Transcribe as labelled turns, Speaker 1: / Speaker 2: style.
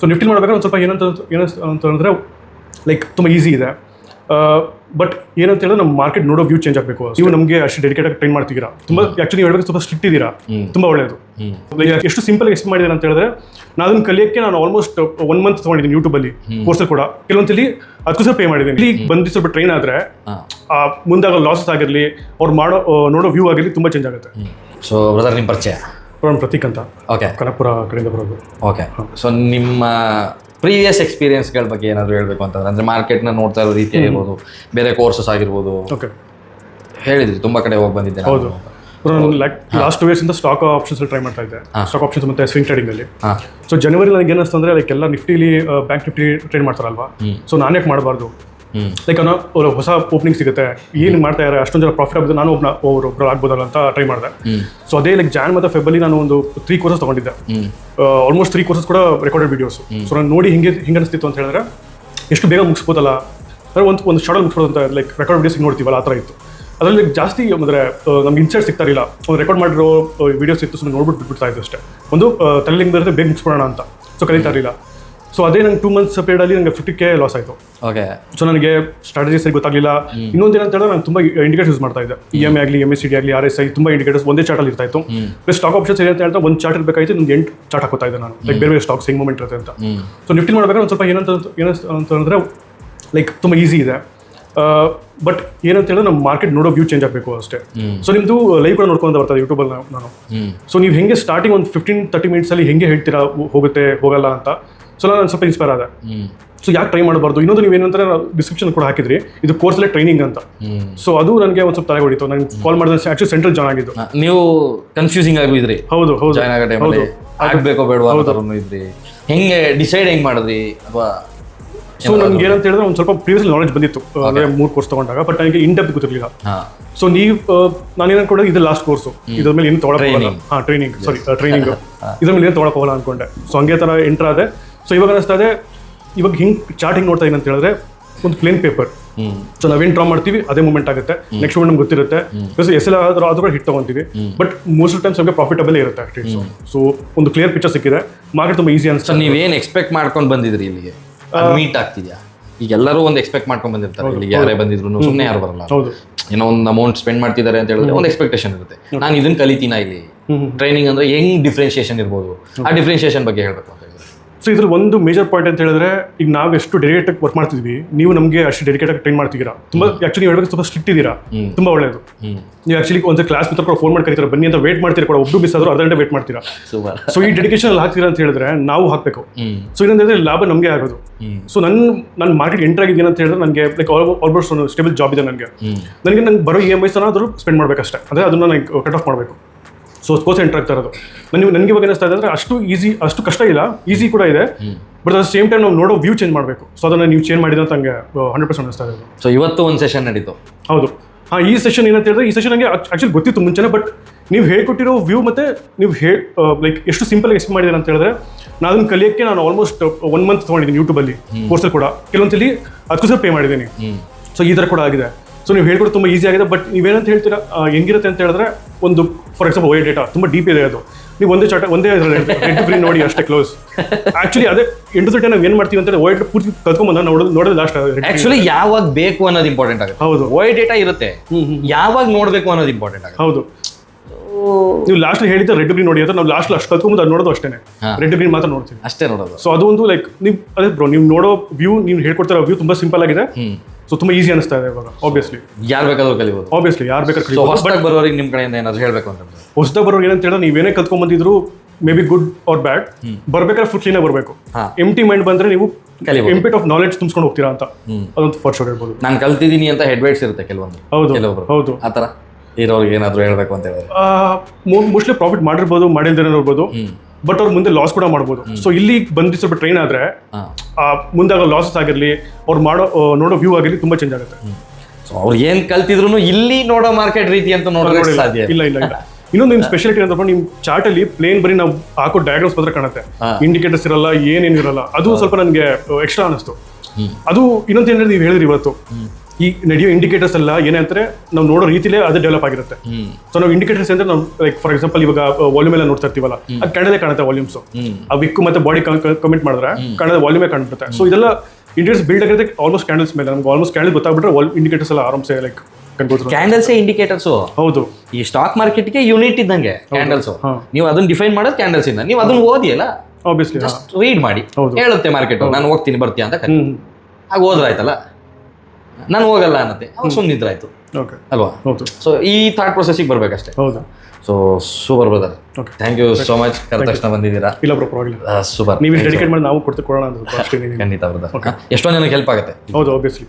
Speaker 1: So Nifty ಮಾಡಬೇಕಾದ್ರೆ ಒಂದು ಸ್ವಲ್ಪ ಏನಂತ ಏನಂತ ಅಂತಂದರೆ ಲೈಕ್ ತುಂಬ ಈಸಿ ಇದೆ. ಬಟ್ ಏನಂತ ಹೇಳಿದ್ರೆ ನಮ್ಮ ಮಾರ್ಕೆಟ್ ನೋಡೋ ವ್ಯೂ ಚೇಂಜ್ ಆಗಬೇಕು. ನೀವು ನಮಗೆ ಅಷ್ಟು ಡೆಡಿಕೇಟ್ ಆಗಿ ಟ್ರೈನ್ ಮಾಡ್ತೀರಾ ತುಂಬ ಆಕ್ಚುಲಿ ಹೇಳಬೇಕು ಸ್ವಲ್ಪ ಸ್ಟ್ರಿಕ್ಟ್ ಇದ್ದೀರಾ. ತುಂಬ ಒಳ್ಳೆಯದು ಎಷ್ಟು ಸಿಂಪಲ್ ಎಕ್ಸ್ಪ್ಲೈನ್ ಮಾಡಿದ್ದೀನಿ ಅಂತ ಹೇಳಿದ್ರೆ ನಾನು ಅದನ್ನ ಕಲಿಯೋಕ್ಕೆ ನಾನು ಆಲ್ಮೋಸ್ಟ್ ಒನ್ ಮಂತ್ ತೊಗೊಂಡಿದ್ದೀನಿ ಯೂಟ್ಯೂಬಲ್ಲಿ ಕೋರ್ಸಲ್ಲಿ ಕೂಡ. ಕೆಲವೊಂದ್ಸಲಿ ಅದಕ್ಕೋಸ್ಕರ ಪೇ ಮಾಡಿದ್ದೀನಿ. ಇಲ್ಲಿ ಬಂದು ಸ್ವಲ್ಪ ಟ್ರೈನ್ ಆದರೆ ಮುಂದಾಗ ಲಾಸಸ್ ಆಗಿರಲಿ ಅವ್ರು ಮಾಡೋ ನೋಡೋ ವ್ಯೂ ಆಗಿರಲಿ ತುಂಬ ಚೇಂಜ್ ಆಗುತ್ತೆ.
Speaker 2: ಸೊ ಬ್ರದರ್ ನಿಮ್ಮ ಪರಿಚಯ?
Speaker 1: ನಾನು ಪ್ರತೀಕ್ ಅಂತ.
Speaker 2: ಓಕೆ
Speaker 1: ಕನಕಪುರ ಕಡೆಯಿಂದ ಬರೋದು.
Speaker 2: ಓಕೆ ಸೊ ನಿಮ್ಮ ಪ್ರೀವಿಯಸ್ ಎಕ್ಸ್ಪೀರಿಯನ್ಸ್ಗಳ ಬಗ್ಗೆ ಏನಾದರೂ ಹೇಳಬೇಕು ಅಂತಂದ್ರೆ ಅಂದರೆ ಮಾರ್ಕೆಟ್ನ ನೋಡ್ತಾ ಇರೋ ರೀತಿ ಇರ್ಬೋದು ಬೇರೆ ಕೋರ್ಸಸ್ ಆಗಿರ್ಬೋದು.
Speaker 1: ಓಕೆ
Speaker 2: ಹೇಳಿದ್ರಿ ತುಂಬ ಕಡೆ ಹೋಗಿ ಬಂದಿದ್ದೆ.
Speaker 1: ಹೌದು. ಲಾಸ್ಟ್ ಟು ಇಯರ್ಸ್ ಇಂದ ಸ್ಟಾಕ್ ಆಪ್ಷನ್ಸ್ ಟ್ರೈ ಮಾಡ್ತಾ ಇದ್ದೆ. ಸ್ಟಾಕ್ ಆಪ್ಷನ್ಸ್ ಮತ್ತೆ ಸ್ವಿಂಗ್ ಟ್ರೇಡಿಂಗ್ ಅಲ್ಲಿ. ಸೊ ಜನವರಿ ನನಗೆ ಏನಿಸ್ತು ಅಂದ್ರೆ ಲೈಕ್ ಎಲ್ಲ ನಿಫ್ಟಿಲಿ ಬ್ಯಾಂಕ್ ನಿಫ್ಟಿ ಟ್ರೇಡ್ ಮಾಡ್ತಾರಲ್ವಾ? ಸೊ ನಾನೇಕ್ ಮಾಡಬಾರ್ದು? ಲೈಕ್ ಅನ್ನೋ ಅವ್ರ ಹೊಸ ಓಪನಿಂಗ್ ಸಿಗುತ್ತೆ. ಏನು ಮಾಡ್ತಾ ಇದ್ದಾರೆ ಅಷ್ಟೊಂದು ಜನ ಪ್ರಾಫಿಟ್ ಆಗುತ್ತೆ ನಾನು ಒಬ್ಬ ಒಬ್ರು ಒಬ್ರು ಆಗ್ಬೋದಲ್ಲ ಅಂತ ಟ್ರೈ ಮಾಡಿದೆ. ಸೊ ಅದೇ ಲೈಕ್ ಜಾನ್ ಮತ್ತು ಫೆಬ್ಬಲ್ಲಿ ನಾನು ಒಂದು ತ್ರೀ ಕೋರ್ಸಸ್ ತೊಗೊಂಡಿದ್ದೆ. ಆಲ್ಮೋಸ್ಟ್ ತ್ರೀ ಕೋರ್ಸಸ್ ಕೂಡ ರೆಕಾರ್ಡೆಡ್ ವೀಡಿಯೋಸ್ ಸೊ ನಾನು ನೋಡಿ ಹಿಂಗೆ ಹಿಂಗೆ ಅನಿಸ್ತಿತ್ತು ಅಂತ ಹೇಳಿದ್ರೆ ಎಷ್ಟು ಬೇಗ ಮುಗಿಸ್ಬೋದಲ್ಲ? ಅಂದ್ರೆ ಒಂದು ಒಂದು ಶಾರ್ಟಲ್ಲಿ ಮುಗಿಸ್ಬೋದು ಅಂತ ಲೈಕ್ ರೆಕಾರ್ಡ್ ವೀಡಿಯೋಸ್ ನೋಡ್ತೀವಲ್ಲ ಆ ಥರ ಇತ್ತು. ಅದರಲ್ಲಿ ಜಾಸ್ತಿ ಅಂದರೆ ನಮ್ಗೆ ಇನ್ಸೈಟ್ ಸಿಗ್ತಾ ಇರಲಿಲ್ಲ ಒಂದು ರೆಕಾರ್ಡ್ ಮಾಡಿರೋ ವೀಡಿಯೋಸ್ ಇತ್ತು ಸುಮ್ಮನೆ ನೋಡ್ಬಿಟ್ಟು ಬಿಡ್ತಾ ಇತ್ತು ಅಷ್ಟೇ. ಒಂದು ತಲೆಲಿಂಗ್ ಬೇಗ ಮುಗಿಸ್ಬಿಡೋಣ ಅಂತ. ಸೊ ಕಲಿತಾ ಇರಲಿಲ್ಲ. ಸೊ ಅದೇ ನಂಗೆ ಟೂ ಮಂತ್ಸ್ ಪೀರಿಯಡಲ್ಲಿ ನನಗೆ ಫಿಫ್ಟಿ ಕೆ ಲಾಸ್ ಆಯಿತು.
Speaker 2: ಓಕೆ
Speaker 1: ಸೊ ನನಗೆ ಸ್ಟ್ರಾಟಜಿ ಸರಿ ಗೊತ್ತಾಗಲಿಲ್ಲ. ಇನ್ನೊಂದು ಏನಂತ ಹೇಳಿದ್ರೆ ನಾನು ತುಂಬ ಇಂಡಿಕೇಟರ್ ಯೂಸ್ ಮಾಡ್ತಾ ಇದ್ದೆ. ಇ ಎಂ ಆಗಲಿ ಎಂ ಎಸ್ ಸಿ ಡಿ ಆಗಲಿ ಆರ್ ಎಸ್ ಐ ತುಂಬ ಇಂಡಿಕೇಟರ್ಸ್ ಒಂದೇ ಚಾರ್ಟಲ್ಲಿ ಇರ್ತಾ ಇತ್ತು. ಬಟ್ ಸ್ಟಾಕ್ ಆಪ್ಷನ್ಸ್ ಏನಂತ ಹೇಳ್ತಾ ಒಂದು ಚಾರ್ಟ್ ಇರಬೇಕಾಯ್ತು ಒಂದು ಎಂಟು ಚಾರ್ಟ್ ಹಾಕೋತಾ ಇದ್ದೆ ನಾನು. ಲೈಕ್ ಬೇರೆ ಬೇರೆ ಸ್ಟಾಕ್ಸ್ ಹೆಂಗ್ ಮೂಮೆಂಟ್ ಇರುತ್ತೆ ಅಂತ. ಸೊ ನಿಫ್ಟಿ ಮಾಡಬೇಕಾದ್ರೆ ಒಂದು ಸ್ವಲ್ಪ ಏನಂತ ಏನಂತ ಅಂತಂದ್ರೆ ಲೈಕ್ ತುಂಬ ಈಸಿ ಇದೆ. ಬಟ್ ಏನಂತ ಹೇಳಿದ್ರೆ ನಮ್ಮ ಮಾರ್ಕೆಟ್ ನೋಡೋ ವ್ಯೂ ಚೇಂಜ್ ಆಗಬೇಕು ಅಷ್ಟೇ. ಸೊ ನಿಮ್ಮದು ಲೈವ್ ಕೂಡ ನೋಡ್ಕೊಂಡು ಬರ್ತದೆ ಯೂಟ್ಯೂಬಲ್ಲಿ ನಾನು. ಸೊ ನೀವು ಹೆಂಗೆ ಸ್ಟಾರ್ಟಿಂಗ್ ಒಂದು ಫಿಫ್ಟೀನ್ ತರ್ಟಿ ಮಿನಿಟ್ಸಲ್ಲಿ ಹೆಂಗೆ ಹೇಳ್ತೀರಾ ಹೋಗುತ್ತೆ ಹೋಗಲ್ಲ ಅಂತ. ಸೊ ನಾನು ಸ್ವಲ್ಪ ಇನ್ಸ್ಪೈರ್ ಆದ. ಸೊ ಯಾಕೆ ಟ್ರೈ ಮಾಡಬಾರ್ದು? ಇನ್ನೊಂದು ನೀವು ಏನಂತಾರೆ ಡಿಸ್ಕ್ರಿಪ್ಷನ್ ಕೂಡ ಹಾಕಿದ್ರಿ. ಇದು ಕೋರ್ಸ್ಲೆ ಟ್ರೈನಿಂಗ್ ಅಂತ. ಸೊ ಅದು ನನಗೆ ಒಂದು ಸ್ವಲ್ಪ ತಲೆ ಹೊಡಿತು. ನನಗೆ ಕಾಲ್ ಮಾಡಿದ್ರೆ ಆಕ್ಚುಲಿ ಸೆಂಟ್ರಲ್ ಜಾಯ್ನ್ ಆಗಿದ್ದು.
Speaker 2: ನೀವು ಕನ್ಫ್ಯೂಸಿಂಗ್ ಆಗಿದ್ರಿ
Speaker 1: ಹೌದು ಹೌದು.
Speaker 2: ಟೈಮಲ್ಲಿ ಆಗ್ಬೇಕೋ ಬೇಡವಾ ಇದ್ರಿ. ಹೆಂಗೆ ಡಿಸೈಡ್ ಹೆಂಗೆ ಮಾಡಿದ್ರಿ? ಅಥವಾ
Speaker 1: ಸೊ ನನ್ಗೆ ಏನಂತ ಹೇಳಿದ್ರೆ ಒಂದು ಸ್ವಲ್ಪ ಪ್ರೀವಿಯಸ್ ನಾಲೆಜ್ ಬಂದಿತ್ತು. ಅಂದರೆ ಮೂರು ಕೋರ್ಸ್ ತಗೊಂಡಾಗ ಬಟ್ ನನಗೆ ಇನ್ ಡೆಪ್ ಗೊತ್ತಿರಲಿಲ್ಲ ಸೊ ನೀವು ನಾನು ಏನು ಅನ್ಕೊಂಡೆ ಇದು ಲಾಸ್ಟ್ ಕೋರ್ಸು ಇದ್ರ ಮೇಲೆ ಏನು ತೊಗೊಳಕ್ ಹಾಂ ಟ್ರೈನಿಂಗ್ ಸಾರಿ ಟ್ರೈನಿಂಗ್ ಇದ್ರ ಮೇಲೆ ಏನು ತೊಗೊಳಕ್ ಹೋಗಲ್ಲ ಅನ್ಕೊಂಡೆ. ಸೊ ಹಂಗೆ ಥರ ಎಂಟ್ರ್ ಆದೆ. ಸೊ ಇವಾಗ ಅನಿಸ್ತಾ ಇದೆ ಇವಾಗ ಹಿಂಗೆ ಚಾರ್ಟ್ ಹಿಂಗೆ ನೋಡ್ತಾ ಇದ್ದೀನಿ ಅಂತ ಹೇಳಿದ್ರೆ ಒಂದು ಪ್ಲೇನ್ ಪೇಪರ್ ಸೊ ನಾವೇನು ಡ್ರಾ ಮಾಡ್ತೀವಿ ಅದೇ ಮೂಮೆಂಟ್ ಆಗುತ್ತೆ. ನೆಕ್ಸ್ಟ್ ಮೂಮೆಂಟ್ ನಮ್ಗೆ ಗೊತ್ತಿರುತ್ತೆ. ಬಿಕಾಸ್ ಎಸ್ ಎಲ್ ಆದ್ರೂ ಆದ್ರೂ ಹಿಟ್ ತಗೊಂತೀವಿ. ಬಟ್ ಮೋಸ್ಟ್ ಟೈಮ್ಸ್ ನಮಗೆ ಪ್ರಾಫಿಟಬಲ್ ಇರುತ್ತೆ ಅಟ್ಲೀಸ್ಟ್ ಸೊ ಒಂದು ಕ್ಲಿಯರ್ ಪಿಕ್ಚರ್ ಸಿಕ್ಕಿದೆ. ಮಾರ್ಕೆಟ್ ತುಂಬ ಈಸಿ ಅನ್ಸುತ್ತೆ.
Speaker 2: ನೀವೇನ್ ಎಕ್ಸ್ಪೆಕ್ಟ್ ಮಾಡ್ಕೊಂಡು ಬಂದಿದ್ರಿ ಇಲ್ಲಿಗೆ? ಮೀಟ್ ಆಗ್ತಿದ್ಯಾ? ಈಗ ಎಲ್ಲರೂ ಒಂದು ಎಕ್ಸ್ಪೆಕ್ಟ್ ಮಾಡ್ಕೊಂಡು ಬಂದಿರ್ತಾರೆ. ಇಲ್ಲಿ ಯಾರೇ ಬಂದಿದ್ರು ಸುಮ್ಮನೆ ಯಾರು ಬರಲ್ಲ. ಏನೋ ಒಂದು ಅಮೌಂಟ್ ಸ್ಪೆಂಡ್ ಮಾಡ್ತಿದ್ದಾರೆ ಅಂತ ಹೇಳಿದ್ರೆ ಒಂದು ಎಕ್ಸ್ಪೆಕ್ಟೇಷನ್ ಇರುತ್ತೆ. ನಾನು ಇದನ್ನ ಕಲಿತೀನ ಇಲ್ಲಿ? ಟ್ರೈನಿಂಗ್ ಅಂದ್ರೆ ಹೆಂಗ್ ಡಿಫ್ರೆನ್ಶಿಯೇಷನ್ ಇರ್ಬೋದು? ಆ ಡಿಫ್ರೆನ್ಶಿಯೇಷನ್ ಬಗ್ಗೆ ಹೇಳ್ಬೇಕು
Speaker 1: ಸೊ ಇದ್ರ ಒಂದು ಮೇಜರ್ ಪಾಯಿಂಟ್ ಅಂತ ಹೇಳಿದ್ರೆ ಈಗ ನಾವು ಎಷ್ಟು ಡೆಡಿಕೇಟ್ ಆಗಿ ವರ್ಕ್ ಮಾಡ್ತಿದ್ವಿ ನೀವು ನಮಗೆ ಅಷ್ಟು ಡೆಡಿಕೇಟ್ ಆಗಿ ಟ್ರೈನ್ ಮಾಡ್ತಿದ್ದೀರಾ. ತುಂಬ ಆಕ್ಚುಲಿ ಹೇಳಬೇಕು ಸ್ವಲ್ಪ ಸ್ಟ್ರಿಕ್ಟ್ ಇದ್ದೀರಾ. ತುಂಬಾ
Speaker 2: ಒಳ್ಳೇದು.
Speaker 1: ನೀವು ಆಕ್ಚುಲಿ ಒಂದು ಕ್ಲಾಸ್ ಮಿತ್ರ ಕೂಡ ಫೋನ್ ಮಾಡಿ ಕರೀತಾರೆ ಬನ್ನಿ ಅಂತ ವೇಟ್ ಮಾಡ್ತೀರಾ ಕೂಡ ಒಬ್ಬರು ಮಿಸ್ ಆದ್ರೂ ಅರ್ಧ ಗಂಟೆ ವೇಟ್ ಮಾಡ್ತೀರಾ. ಸೊ ಈ ಡೆಡಿಕೇಶನ್ ಅಲ್ಲಿ ಹಾಕ್ತೀರಾ ಅಂತ ಹೇಳಿದ್ರೆ ನಾವು ಹಾಕಬೇಕು. ಸೊ ಇನ್ನೊಂದ್ರೆ ಲಾಭ ನಮಗೆ ಆಗೋದು. ಸೊ ನನ್ನ ನನ್ನ ಮಾರ್ಕೆಟ್ ಎಂಟರ್ ಆಗಿದ್ದೀನಿ ಅಂತ ಹೇಳಿದ್ರೆ ನನಗೆ ಲೈಕ್ ಆಲ್ಮೋಸ್ಟ್ ಒಂದು ಸ್ಟೇಬಲ್ ಜಾಬ್ ಇದೆ ನನಗೆ.
Speaker 2: ನನಗೆ
Speaker 1: ನನಗೆ ನಂಗೆ ಬರೋ ಇ ಎಂ ಐಸ್ ಆದರೂ ಸ್ಪೆಂಡ್ ಮಾಡಬೇಕಷ್ಟೇ. ಅದೇ ಅದನ್ನ ನನಗೆ ಕಟ್ ಆಫ್ ಮಾಡಬೇಕು. ಸೊ ಕೋಚ್ ಎಂಟರ್ ಆಗ್ತಾ ಇರೋದು. ನನಗೆ ನನಗೆ ಇವಾಗ ಅನಿಸ್ತಾ ಇದೆ ಅಂದರೆ ಅಷ್ಟು ಈಸಿ ಅಷ್ಟು ಕಷ್ಟ ಇಲ್ಲ. ಈಸಿ ಕೂಡ ಇದೆ. ಬಟ್ ಅಟ್ ಸೇಮ್ ಟೈಮ್ ನಾವು ನೋಡೋ ವ್ಯೂ ಚೇಂಜ್ ಮಾಡಬೇಕು. ಸೊ ಅದನ್ನು ನೀವು ಚೇಂಜ್ ಮಾಡಿದ್ರೆ ಅಂತ ಹಂಡ್ರೆಡ್ ಪರ್ಸೆಂಟ್ ಅನಿಸ್ತಾ ಇರೋದು.
Speaker 2: ಸೊ ಇವತ್ತು ಒಂದು ಸೆಷನ್ ನಡೀತು.
Speaker 1: ಹೌದು. ಹಾಂ ಈ ಸೆಷನ್ ಏನಂತ ಹೇಳಿದ್ರೆ ಈ ಸೆಷನ್ ನನಗೆ ಆಕ್ಚುಲಿ ಗೊತ್ತಿತ್ತು ಮುಂಚೆನೇ ಬಟ್ ನೀವು ಹೇಳ್ಕೊಟ್ಟಿರೋ ವ್ಯೂ ಮತ್ತೆ ನೀವು ಹೇ ಲೈಕ್ ಎಷ್ಟು ಸಿಂಪಲ್ ಎಕ್ಸ್ಪ್ಲೇನ್ ಮಾಡಿದ್ದೀರ ಅಂತ ಹೇಳಿದ್ರೆ ನಾನು ಅದನ್ನು ಕಲಿಯೋಕ್ಕೆ ನಾನು ಆಲ್ಮೋಸ್ಟ್ ಒನ್ ಮಂತ್ ತೊಗೊಂಡಿದ್ದೀನಿ ಯೂಟ್ಯೂಬಲ್ಲಿ ಕೋರ್ಸಲ್ಲಿ ಕೂಡ. ಕೆಲವೊಂದ್ಸಲಿ ಅದಕ್ಕೋಸ್ಕರ ಪೇ ಮಾಡಿದ್ದೀನಿ. ಸೊ ಈ ಥರ ಕೂಡ ಆಗಿದೆ. ಸೊ ನೀವು ಹೇಳ್ಕೊಡೋದು ತುಂಬ ಈಸಿ ಆಗಿದೆ ಬಟ್ ನೀವೇನಂತ ಹೇಳ್ತೀರಾ ಹೆಂಗಿರುತ್ತೆ ಅಂತ ಹೇಳಿದ್ರೆ ಒಂದು ಫಾರ್ ಎಕ್ಸಾಂಪಲ್ ವೈ ಡೇಟಾ ತುಂಬ ಡೀಪ್ ಇದೆ ಅದು. ನೀವು ಒಂದೇ ಚಾಟ ಒಂದೇ ರೆಡ್ ಗ್ರೀನ್ ನೋಡಿ ಅಷ್ಟೇ ಕ್ಲೋಸ್ ಆಕ್ಚುಲಿ ಅದೇ ಎಂಟು ದೊಡ್ಡ ನಾವು ಏನು ಮಾಡ್ತೀವಿ ಅಂತ ವೈಟ್ ಪೂರ್ತಿ ಕಲ್ತ್ಕೊಂಬಂದ ನೋಡೋದು ನೋಡೋದು ಲಾಸ್ಟ್
Speaker 2: ಆಕ್ಚುಲಿ ಯಾವಾಗ ಬೇಕು ಅನ್ನೋದು ಇಂಪಾರ್ಟೆಂಟ್ ಆಗುತ್ತೆ.
Speaker 1: ಹೌದು.
Speaker 2: ವೈ ಡೇಟಾ ಇರುತ್ತೆ. ಯಾವಾಗ ನೋಡಬೇಕು ಅನ್ನೋದು ಇಂಪಾರ್ಟೆಂಟ್ ಆಗುತ್ತೆ.
Speaker 1: ಹೌದು. ನೀವು ಲಾಸ್ಟ್ ಹೇಳಿದ್ದೆ ರೆಡ್ ಗ್ರೀನ್ ನೋಡಿ ಅಂತ ನಾವು ಲಾಸ್ಟ್ ಅಷ್ಟು ಕಲ್ತ್ಕೊಂಬಂದು ಅದು ನೋಡೋದು ಅಷ್ಟೇ ರೆಡ್ ಗ್ರೀನ್ ಮಾತ್ರ ನೋಡ್ತೀವಿ.
Speaker 2: ಅಷ್ಟೇ ನೋಡೋದು.
Speaker 1: ಸೊ ಅದು ಒಂದು ಲೈಕ್ ನೀವು ಅದೇ ಬ್ರೋ ನೀವು ನೋಡೋ ವ್ಯೂ ನೀವು ಹೇಳ್ಕೊಡ್ತಾರೋ ವ್ಯೂ ತುಂಬ ಸಿಂಪಲ್ ಆಗಿದೆ. ಸೊ ತುಂಬ ಈಸಿ ಅನಿಸ್ತಾ ಇದೆ ಇವಾಗ ಆಬ್ವಿಯಸ್ಲಿ
Speaker 2: ಯಾರು ಬೇಕಾದ್ರೂ ಕಲಿಬೋದು.
Speaker 1: ಆಬ್ವಿಯಸ್ಲಿ ಯಾರು ಬೇಕಾದ್ರೂ
Speaker 2: ಸೊ
Speaker 1: ಕಲಿಬೋದು.
Speaker 2: ಹೊಸದಾಗಿ ಬರೋರಿಗೆ ನಿಮ್ಮ ಕಡೆಯಿಂದ ಏನಾದ್ರು ಹೇಳಬೇಕು ಅಂತ
Speaker 1: ಹೊಸದಾಗ ಬರೋರು ಏನಂತ ಹೇಳಿದ್ರೆ ನೀವೇನೇ ಕಲ್ತ್ಕೊಂಡ್ಬಂದಿದ್ರು may be good or bad ಬರ್ಬೇಕಾದ್ರೆ ಫುಲ್ ಕ್ಲೀನಾಗಿ ಬರಬೇಕು.
Speaker 2: ಹಾ.
Speaker 1: ಎಂಟಿ ಮೈಂಡ್ ಬಂದ್ರೆ ನೀವು. ಎಂಪಿಟ್ ಆಫ್ ನಾಲೆಜ್ ತುಂಬಿಸ್ಕೊಂಡು ಹೋಗ್ತೀರಾ ಅಂತ. ಅದೊಂದು ಫಸ್ಟ್ ಶೋರ್ ಹೇಳ್ಬೋದು.
Speaker 2: ನಾನು ಕಲ್ತಿದ್ದೀನಿ ಅಂತ ಹೆಡ್ ವೇಟ್ಸ್ ಇರುತ್ತೆ ಕೆಲವೊಂದು.
Speaker 1: ಹೌದು
Speaker 2: ಕೆಲವೊಬ್ಬರು
Speaker 1: ಹೌದು.
Speaker 2: ಆ ಥರ ಇರೋರಿಗೆ ಏನಾದರೂ ಹೇಳಬೇಕು ಅಂತ ಹೇಳಿದ್ರೆ.
Speaker 1: ಮೋಸ್ಟ್ಲಿ ಪ್ರಾಫಿಟ್ ಮಾಡಿರ್ಬೋದು ಮಾಡಿಲ್ದೇನೆ
Speaker 2: ಹ್ಮ್.
Speaker 1: ಬಟ್ ಅವ್ರ ಮುಂದೆ ಲಾಸ್ ಕೂಡ ಮಾಡ್ಬೋದು. ಸೊ ಇಲ್ಲಿ ಬಂದು ಸ್ವಲ್ಪ ಟ್ರೈನ್ ಆದ್ರೆ ಆ, ಮುಂದಾಗ ಲಾಸಸ್ ಆಗಿರಲಿ ಅವ್ರು ಮಾಡೋ ನೋಡೋ ವ್ಯೂ ಆಗಿರಲಿ ತುಂಬಾ ಚೇಂಜ್ ಆಗುತ್ತೆ.
Speaker 2: ಸೊ ಅವ್ರು ಏನ್ ಕಲ್ತಿದ್ರು ಇಲ್ಲಿ ನೋಡೋ ಮಾರ್ಕೆಟ್ ರೀತಿ ಅಂತ
Speaker 1: ನೋಡೋ
Speaker 2: ಸಾಧ್ಯ.
Speaker 1: ಇಲ್ಲ ಇಲ್ಲ ಇಲ್ಲ. ಇನ್ನೊಂದು ನಿಮ್ ಸ್ಪೆಷಾಲಿಟಿ ಅಂತ ನಿಮ್ ಚಾರ್ಟ್ ಅಲ್ಲಿ ಪ್ಲೇನ್ ಬರೀ ನಾವು ಹಾಕೋ ಡಯಾಗ್ರಾಮ್ಸ್ ಮಾತ್ರ ಕಾಣುತ್ತೆ. ಇಂಡಿಕೇಟರ್ಸ್ ಇರಲ್ಲ ಏನೇನು ಇರಲ್ಲ. ಅದು ಸ್ವಲ್ಪ ನನಗೆ ಎಕ್ಸ್ಟ್ರಾ ಅನಿಸ್ತು. ಅದು ಇನ್ನೊಂದು ಏನಾದ್ರೆ ನೀವು ಹೇಳಿದ್ರಿ ಇವತ್ತು. ಈ ನಡೆಯೋ ಇಂಡಿಕೇಟರ್ಸ್ ಎಲ್ಲ ಏನಂದ್ರೆ ನಾವು ನೋಡೋ ರೀತಿಲೇ ಅದು ಡೆವಲಪ್ ಆಗಿರುತ್ತೆ. ಸೊ ನಾವು ಇಂಡಿಕೇಟರ್ಸ್ ಅಂದ್ರೆ ನಾವು ಲೈಕ್ ಫಾರ್ ಎಕ್ಸಾಂಪಲ್ ಇವಾಗ ವಾಲ್ಯೂಮ್ ಎಲ್ಲ ನೋಡ್ತಾ ಇರ್ತೀವಲ್ಲ ಅದು ಕಣದೇ ಕಾಣುತ್ತೆ ವಾಲ್ಯೂಮ್ಸ್ ಆ ವಿಕ್ಕು ಮತ್ತೆ ಬಾಡಿ ಕಮೆಂಟ್ ಮಾಡಿದ್ರೆ ಕನ್ನಡ ವಾಲ್ಯೂಮೇ ಕಾಣ್ಬಿಡುತ್ತೆ. ಸೊ ಇದೆಲ್ಲ ಇಂಡಿಕೇಟರ್ಸ್ ಬಿಲ್ಡ್ ಆಗಿರುತ್ತೆ ಆಲ್ಮೋಸ್ಟ್ ಕ್ಯಾಂಡಲ್ಸ್ ಮೇಲೆ. ನಮ್ಗೆ ಆಲ್ಮೋಸ್ಟ್ ಕ್ಯಾಂಡಲ್ ಗೊತ್ತಾಗ್ಬಿಟ್ರೆ ಇಂಡಿಕೇಟರ್ಸ್ ಎಲ್ಲ ಆರಾಮ್ಸೆ ಲೈಕ್
Speaker 2: ಕ್ಯಾಂಡಲ್ಸೇ ಇಂಡಿಕೇಟರ್ಸು
Speaker 1: ಹೌದು.
Speaker 2: ಈ ಸ್ಟಾಕ್ ಮಾರ್ಕೆಟ್ಗೆ ಯೂನಿಟ್ ಇದ್ದಂಗೆ ಕ್ಯಾಂಡಲ್ಸ್. ನೀವು ಅದನ್ನ ಡಿಫೈನ್ ಮಾಡೋದು ಕ್ಯಾಂಡಲ್ಸ್ ಇಂದ. ನೀವು ಅದನ್ನ ಓದಿಯಲ್ಲ
Speaker 1: ಆಬ್ವಿಯಸ್ಲಿ
Speaker 2: ಜಸ್ಟ್ ರೀಡ್ ಮಾಡಿ. ಹೇಳುತ್ತೆ ಮಾರ್ಕೆಟ್ ನಾನು ಹೋಗ್ತೀನಿ ಬರ್ತೀಯ ಅಂತ ಆಗ ಹೋದ್ರಾಯ್ತಲ್ಲ? ನಾನು ಹೋಗಲ್ಲ ಅನ್ನತ್ತೆ. ಸುಮ್ಮನೆ ನಿದ್ರೆ
Speaker 1: ಓಕೆ
Speaker 2: ಅಲ್ವಾ? ಸೊ ಈ ಥಾಟ್ ಪ್ರೊಸೆಸಿಗೆ ಬರ್ಬೇಕಷ್ಟೇ.
Speaker 1: ಹೌದು.
Speaker 2: So super brother. Thank you so much ಕರೆದ ತಕ್ಷಣ ಬಂದಿದ್ದೀರಾ?
Speaker 1: ಇಲ್ಲ ಬ್ರೋ ಪರವಾಗಿಲ್ಲ.
Speaker 2: ಸೂಪರ್
Speaker 1: ನೀವು ಡೆಡಿಕೇಟ್ ಮಾಡಿ ನಾವು ಕೊಡ್ತು ಕೊಡೋಣ ಅಂತ
Speaker 2: ಖಂಡಿತ ಬ್ರದರ್ ಎಷ್ಟೊಂದು ಜನಕ್ಕೆ ಹೆಲ್ಪ್ ಆಗುತ್ತೆ.
Speaker 1: ಹೌದು ಆಬ್ವಿಯಸ್ಲಿ